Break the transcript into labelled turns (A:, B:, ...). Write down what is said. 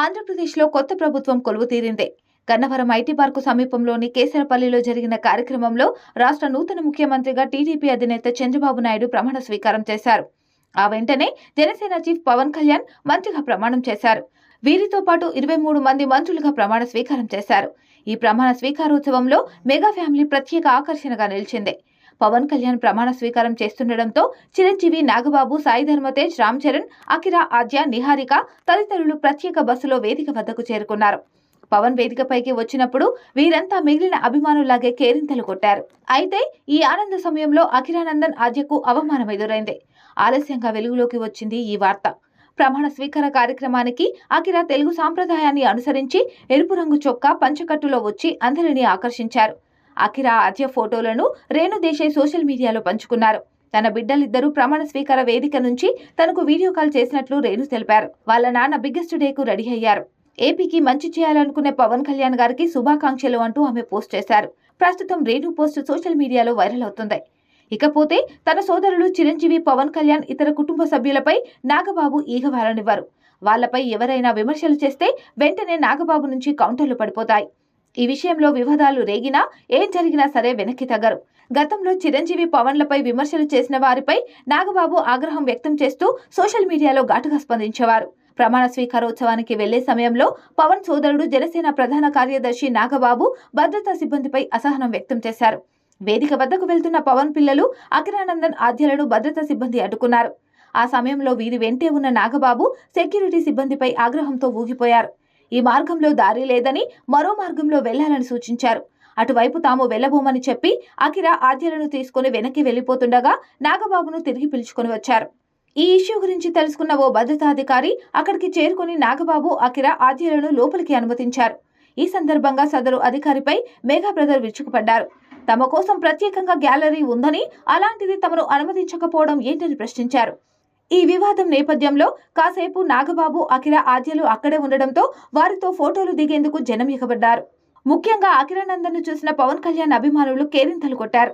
A: ఆంధ్రప్రదేశ్లో కొత్త ప్రభుత్వం కొలువు తీరింది. గన్నవరం ఐటీ పార్కు సమీపంలోని కేసరపల్లిలో జరిగిన కార్యక్రమంలో రాష్ట్ర నూతన ముఖ్యమంత్రిగా టీడీపీ అధినేత చంద్రబాబు నాయుడు ప్రమాణ స్వీకారం చేశారు. ఆ వెంటనే జనసేన చీఫ్ పవన్ కళ్యాణ్ మంత్రిగా ప్రమాణం చేశారు. వీరితో పాటు ఇరవై మూడు మంది మంత్రులుగా ప్రమాణ స్వీకారం చేశారు. ఈ ప్రమాణ స్వీకారోత్సవంలో మెగా ఫ్యామిలీ ప్రత్యేక ఆకర్షణగా నిలిచింది. పవన్ కళ్యాణ్ ప్రమాణ స్వీకారం చేస్తుండటంతో చిరంజీవి నాగబాబు సాయి ధర్మతేజ్ రామ్ చరణ్ అఖిరా ఆద్య నిహారిక తదితరులు ప్రత్యేక బస్సులో వేదిక వద్దకు చేరుకున్నారు. పవన్ వేదికపైకి వచ్చినప్పుడు వీరంతా మిగిలిన అభిమానులాగే కేరింతలు కొట్టారు. అయితే ఈ ఆనంద సమయంలో అఖిరానందన్ ఆద్యకు అవమానం ఎదురైంది. ఆలస్యంగా వెలుగులోకి వచ్చింది ఈ వార్త. ప్రమాణ స్వీకార కార్యక్రమానికి అఖిర తెలుగు సాంప్రదాయాన్ని అనుసరించి ఎరుపు రంగు చొక్కా పంచకట్టులో వచ్చి అందరినీ ఆకర్షించారు. అఖిర ఆద్య ఫోటోలను రేణు దేశాయ్ సోషల్ మీడియాలో పంచుకున్నారు. తన బిడ్డలిద్దరూ ప్రమాణ స్వీకార వేదిక నుంచి తనకు వీడియో కాల్ చేసినట్లు రేణు తెలిపారు. వాళ్ళ నాన్న బిగ్గెస్ట్ డేకు రెడీ అయ్యారు. ఏపీకి మంచి చేయాలనుకునే పవన్ కళ్యాణ్ గారికి శుభాకాంక్షలు అంటూ ఆమె పోస్ట్ చేశారు. ప్రస్తుతం రేణు పోస్ట్ సోషల్ మీడియాలో వైరల్ అవుతుంది. ఇకపోతే తన సోదరులు చిరంజీవి పవన్ కళ్యాణ్ ఇతర కుటుంబ సభ్యులపై నాగబాబు ఈగ వారనివ్వరు. వాళ్ళపై ఎవరైనా విమర్శలు చేస్తే వెంటనే నాగబాబు నుంచి కౌంటర్లు పడిపోతాయి. ఈ విషయంలో వివాదాలు రేగినా ఏం జరిగినా సరే వెనక్కి తగ్గరు. గతంలో చిరంజీవి పవన్లపై విమర్శలు చేసిన వారిపై నాగబాబు ఆగ్రహం వ్యక్తం చేస్తూ సోషల్ మీడియాలో ఘాటుగా స్పందించేవారు. ప్రమాణ స్వీకారోత్సవానికి వెళ్ళే సమయంలో పవన్ సోదరుడు జనసేన ప్రధాన కార్యదర్శి నాగబాబు భద్రతా సిబ్బందిపై అసహనం వ్యక్తం చేశారు. వేదిక వద్దకు వెళ్తున్న పవన్ పిల్లలు అఖిరానందన్ ఆద్యలను భద్రతా సిబ్బంది అడ్డుకున్నారు. ఆ సమయంలో వీరి వెంటే ఉన్న నాగబాబు సెక్యూరిటీ సిబ్బందిపై ఆగ్రహంతో ఊగిపోయారు. ఈ మార్గంలో దారి లేదని మరో మార్గంలో వెళ్ళాలని సూచించారు. అటువైపు తాము వెళ్ళబోమని చెప్పి అఖిర ఆద్యలను తీసుకుని వెనక్కి వెళ్ళిపోతుండగా నాగబాబును తిరిగి పిలుచుకొని వచ్చారు. ఈ ఇష్యూ గురించి తెలుసుకున్న ఓ భద్రతాధికారి అక్కడికి చేరుకుని నాగబాబు అఖిర ఆద్యలను లోపలికి అనుమతించారు. ఈ సందర్భంగా సదరు అధికారిపై మేఘా బ్రదర్ విరుచుకుపడ్డారు. తమ కోసం ప్రత్యేకంగా గ్యాలరీ ఉందని అలాంటిది తమను అనుమతించకపోవడం ఏంటని ప్రశ్నించారు. ఈ వివాదం నేపథ్యంలో కాసేపు నాగబాబు అఖిల ఆద్యలు అక్కడే ఉండడంతో వారితో ఫోటోలు దిగేందుకు జనం ఎగబడ్డారు. ముఖ్యంగా అఖిరానందన్ను చూసిన పవన్ కళ్యాణ్ అభిమానులు కేరింతలు కొట్టారు.